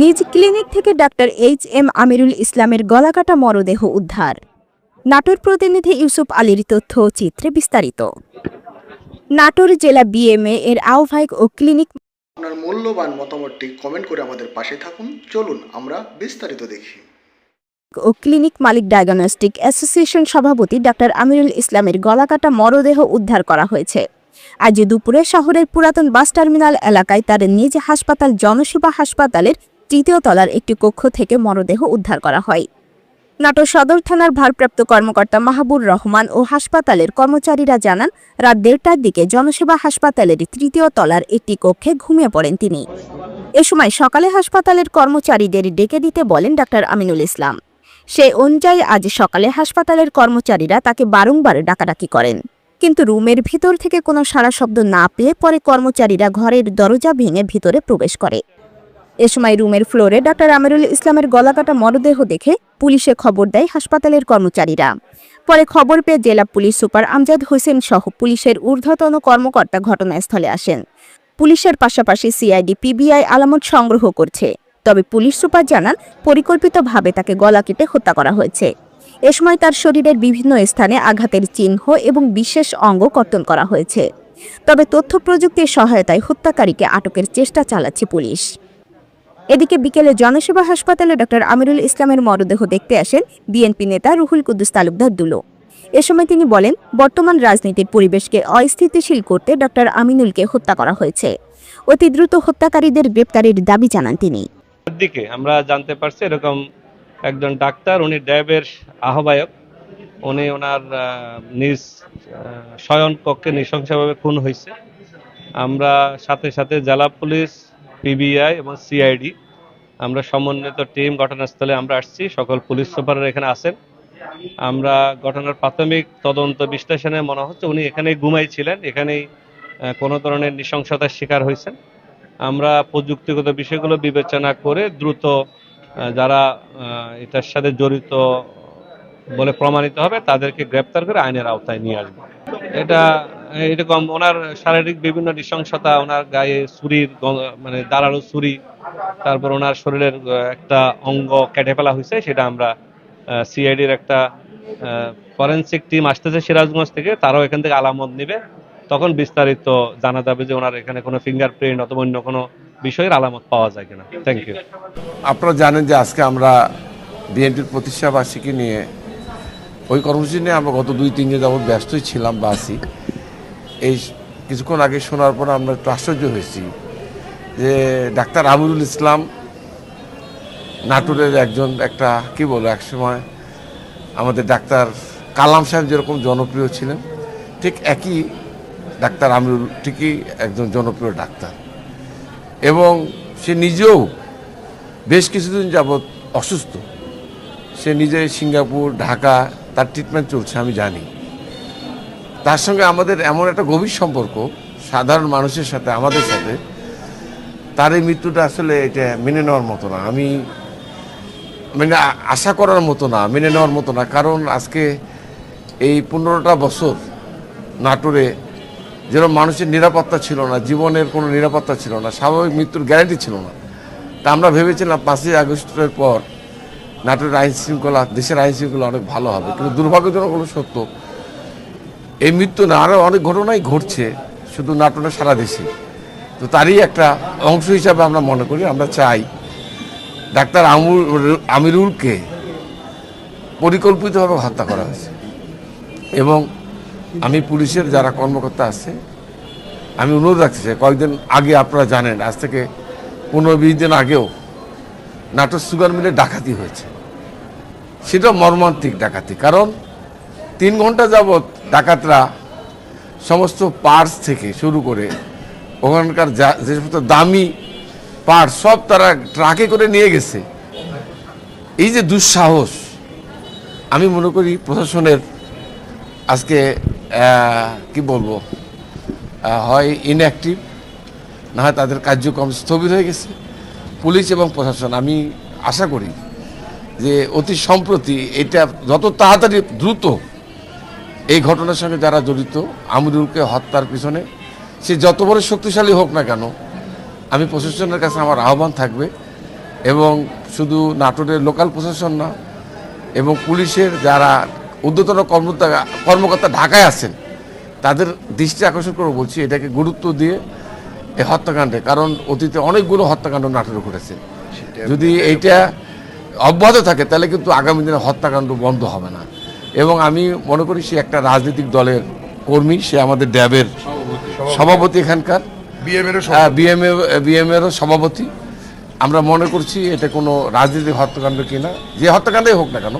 নিজ ক্লিনিক থেকে doctor H M আমিরুল ইসলামের গলাকাটা মরদেহ উদ্ধার। নাটোর প্রতিনিধি ইউসুফ আলীর তথ্য চিত্রে বিস্তারিত। নাটোর জেলা বিএমএ এর আহ্বায়ক ও ক্লিনিক আপনার মূল্যবান মতামতটি কমেন্ট করে আমাদের পাশে থাকুন। চলুন আমরা বিস্তারিত দেখি। ও ক্লিনিক মালিক ডায়াগনস্টিক অ্যাসোসিয়েশন সভাপতি ডাক্তার আমিরুল ইসলামের গলাকাটা মরদেহ উদ্ধার করা হয়েছে। আজ দুপুরে শহরের পুরাতন বাস টার্মিনাল এলাকায় তার নিজ হাসপাতাল জনসেবা হাসপাতালের তৃতীয় তলার একটি কক্ষ থেকে মরদেহ উদ্ধার করা হয়। নাটোর সদর থানার ভারপ্রাপ্ত কর্মকর্তা মাহবুর রহমান ও হাসপাতালের কর্মচারীরা জানান, রাত দেড়টার দিকে জনসেবা হাসপাতালের তৃতীয় তলার একটি কক্ষে ঘুমিয়ে পড়েন তিনি। এ সময় সকালে হাসপাতালের কর্মচারীদের ডেকে দিতে বলেন ডাক্তার আমিনুল ইসলাম। সেই অনুযায়ী আজ সকালে হাসপাতালের কর্মচারীরা তাকে বারংবার ডাকাডাকি করেন। কিন্তু রুমের ভিতর থেকে কোনো সাড়া শব্দ না পেয়ে পরে কর্মচারীরা ঘরের দরজা ভেঙে ভিতরে প্রবেশ করে। এ সময় রুমের ফ্লোরে ডাক্তার আমিরুল ইসলামের গলাকাটা মরদেহ দেখে পুলিশে খবর দেয় হাসপাতালের কর্মচারীরা। পরে খবর পেয়ে জেলা পুলিশ সুপার আমজাদ হোসেন সহ পুলিশের ঊর্ধ্বতন কর্মকর্তা ঘটনাস্থলে আসেন। পুলিশের পাশাপাশি সিআইডি, পিবিআই আলামত সংগ্রহ করছে। তবে পুলিশ সুপার জানান, পরিকল্পিতভাবে তাকে গলা কেটে হত্যা করা হয়েছে। এ সময় তার শরীরের বিভিন্ন স্থানে আঘাতের চিহ্ন এবং বিশেষ অঙ্গ কর্তন করা হয়েছে। তবে তথ্য প্রযুক্তির সহায়তায় হত্যাকারীকে আটকের চেষ্টা চালাচ্ছে পুলিশ। এদিকে বিকেলে জনসেবা হাসপাতালে ডক্টর আমিরুল ইসলামের মরদেহ দেখতে আসেন বিএনপি নেতা রুহুল কুদ্দুস তালুকদার দুলো। এ সময় তিনি বলেন, বর্তমান রাজনীতির পরিবেশকে অস্থিতিশীল করতে ডক্টর আমিনুলকে হত্যা করা হয়েছে। অতি দ্রুত হত্যাকারীদের গ্রেপ্তারের দাবি জানান তিনি। আমরা জানতে পারছি এরকম একজন ডাক্তার, উনি ড্যাবের আহ্বায়ক। উনি ওনার নিজ শয়ন কক্ষে নৃশংসভাবে খুন হয়েছে। আমরা সাথে সাথে জেলা পুলিশ, পিবিআই এবং সিআইডি, আমরা সমন্বিত টিম, ঘটনাস্থলে আমরা আসছি। সকল পুলিশ সুপাররা এখানে আছেন। আমরা ঘটনার প্রাথমিক তদন্ত বিশ্লেষণে মনে হচ্ছে উনি এখানেই ঘুমাইছিলেন এখানেই কোনো ধরনের নৃশংসতার শিকার হয়েছেন। আমরা প্রযুক্তিগত বিষয়গুলো বিবেচনা করে দ্রুত যারা এটার সাথে জড়িত বলে প্রমাণিত হবে, তাদেরকে গ্রেপ্তার করে আইনের আওতায় নিয়ে আসবে। এটা, এরকম ওনার শারীরিক বিভিন্ন নৃশংসতা, ওনার গায়ে ছুরির মানে দাঁড়ানো ছুরি, তারপর ওনার শরীরের একটা অঙ্গ কেটে ফেলা হয়েছে, সেটা আমরা সিআইডির একটা ফরেন্সিক টিম আসতেছে সিরাজগঞ্জ থেকে, তারাও এখান থেকে আলামত নিবে। তখন বিস্তারিত জানা যাবে যে ওনার এখানে কোনো ফিঙ্গারপ্রিন্ট অথবা অন্য কোনো বিষয়ের আলামত পাওয়া যায় কিনা। থ্যাংক ইউ আপনারা জানেন যে আজকে আমরা বিএনপির প্রতিষ্ঠা বার্ষিকী নিয়ে ওই কর্মসূচি নিয়ে আমরা গত দুই, তিন দিন যাবৎ ব্যস্তই ছিলাম বা আছি। এই কিছুক্ষণ আগে শোনার পর আমরা একটু আশ্চর্য হয়েছি যে ডাক্তার আমিরুল ইসলাম নাটোরের একজন একটা, কি বলব একসময় আমাদের ডাক্তার কালাম সাহেব যেরকম জনপ্রিয় ছিলেন, ঠিক একই ডাক্তার আমিরুল, ঠিকই একজন জনপ্রিয় ডাক্তার। এবং সে নিজেও বেশ কিছুদিন যাবৎ অসুস্থ। সে নিজে সিঙ্গাপুর, ঢাকা, তার ট্রিটমেন্ট চলছে, আমি জানি। তার সঙ্গে আমাদের এমন একটা গভীর সম্পর্ক, সাধারণ মানুষের সাথে, আমাদের সাথে। তার এই মৃত্যুটা আসলে এটা মেনে নেওয়ার মতো না। আমি মানে আশা করার মতো না, মেনে নেওয়ার মতো না। কারণ আজকে এই পনেরোটা বছর নাটোরে যেরকম মানুষের নিরাপত্তা ছিল না, জীবনের কোনো নিরাপত্তা ছিল না, স্বাভাবিক মৃত্যুর গ্যারান্টি ছিল না। তা আমরা ভেবেছিলাম পাঁচই আগস্টের পর নাটোরের আইন শৃঙ্খলা, দেশের আইন শৃঙ্খলা অনেক ভালো হবে, কিন্তু দুর্ভাগ্যজনক হলো সত্য, এই মৃত্যু না আরও অনেক ঘটনাই ঘটছে শুধু নাটোরে সারা দেশে। তো তারই একটা অংশ হিসাবে আমরা মনে করি, আমরা চাই ডাক্তার আমুল, আমিরুলকে পরিকল্পিতভাবে হত্যা করা হয়েছে এবং আমি পুলিশের যারা কর্মকর্তা আছে, আমি অনুরোধ রাখতে চাই কয়েকদিন আগে আপনারা জানেন, আজ থেকে পনেরো বিশ দিন আগেও নাটোর সুগার মিলে ডাকাতি হয়েছে। সেটা মর্মান্তিক ডাকাতি, কারণ তিন ঘণ্টা যাবৎ ডাকাতরা সমস্ত পার্টস থেকে শুরু করে ওখানকার যা, যে সমস্ত দামি পার্টস সব তারা ট্রাকে করে নিয়ে গেছে। এই যে দুঃসাহস, আমি মনে করি প্রশাসনের আজকে কি বলব? হয় ইনঅ্যাক্টিভ না হয় তাদের কার্যক্রম স্থবির হয়ে গেছে। পুলিশ এবং প্রশাসন, আমি আশা করি যে অতি সম্প্রতি এটা যত তাড়াতাড়ি দ্রুত এই ঘটনার সঙ্গে যারা জড়িত, আমিরুলকে হত্যার পিছনে, সে যত বড় শক্তিশালী হোক না কেন, আমি প্রশাসনের কাছে আমার আহ্বান থাকবে এবং শুধু নাটোরের লোকাল প্রশাসন না, এবং পুলিশের যারা ঊর্ধ্বতন কর্মকর্তা কর্মকর্তা ঢাকায় আছেন তাদের দৃষ্টি আকর্ষণ করে বলছি এটাকে গুরুত্ব দিয়ে এই হত্যাকাণ্ডে কারণ অতীতে অনেকগুলো হত্যাকাণ্ড নাটোরে ঘটেছে। যদি এইটা অব্যাহত থাকে তাহলে কিন্তু আগামী দিনে হত্যাকাণ্ড বন্ধ হবে না। এবং আমি মনে করি সে একটা রাজনৈতিক দলের কর্মী সে আমাদের ড্যাবের সভাপতি এখানকার। হ্যাঁ বিএমএ বিএমএরও সভাপতি। আমরা মনে করছি এটা কোনো রাজনৈতিক হত্যাকাণ্ড কিনা যে হত্যাকাণ্ডই হোক না কেন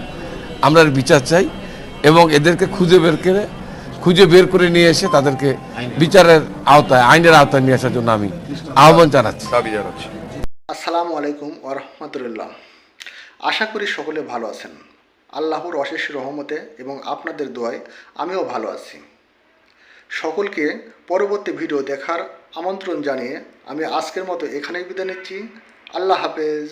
আমরা বিচার চাই। এবং এদেরকে খুঁজে বের করে খুঁজে বের করে নিয়ে এসে তাদেরকে বিচারের আওতায় আইনের আওতায় নিয়ে আসার জন্য আমি আহ্বান জানাচ্ছি। আসসালামু আলাইকুম ওরহমতুল্লাহ আশা করি সকলে ভালো আছেন। আল্লাহর অশেষ রহমতে এবং আপনাদের দোয়ায় আমিও ভালো আছি। সকলকে পরবর্তী ভিডিও দেখার আমন্ত্রণ জানিয়ে আমি আজকের মতো এখানেই বিদায় নিচ্ছি। আল্লাহ হাফেজ।